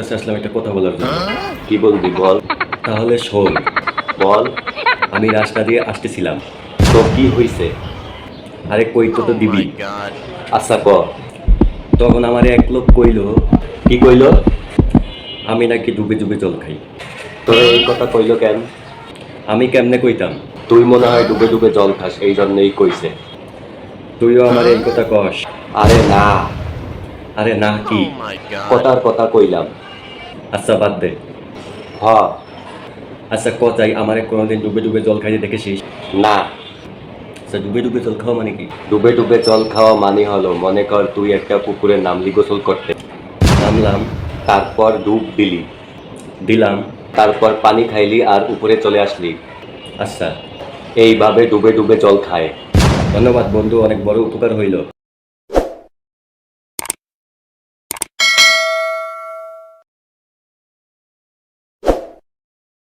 কাছে আসলাম একটা কথা বলার জন্য। কি বলবি বল। তাহলে শোন। বল। আমি রাস্তা দিয়ে আসতেছিলাম। তো কি হইছে? আরে কই তো তো দিবি। আচ্ছা ক। তখন আমার এক লোক কইলো কি কইল? আমি নাকি ডুবে ডুবে জল খাই। তোর এই কথা কইল কেন? আমি কেমনে কইতাম? তুই মনে হয় ডুবে ডুবে জল খাস এই জন্যই কইছে। তুইও আমার এই কথা কস। আরে না। আরে না কি? কথার কথা কইলাম। আচ্ছা বাদ দে। হ। আচ্ছা কথাই আমার কোনোদিন ডুবে ডুবে জল খাইতে দেখেছিস? না। আচ্ছা ডুবে ডুবে জল খাওয়া মানে কি? ডুবে ডুবে জল খাওয়া মানে হলো মনে কর তুই একটা পুকুরে নামলি গোসল করতে। নামলাম। তারপর ডুব দিলি। দিলাম। তারপর পানি খাইলি আর উপরে চলে আসলি। আচ্ছা। এইভাবে ডুবে ডুবে জল খায়। ধন্যবাদ বন্ধু অনেক বড় উপকার হইল।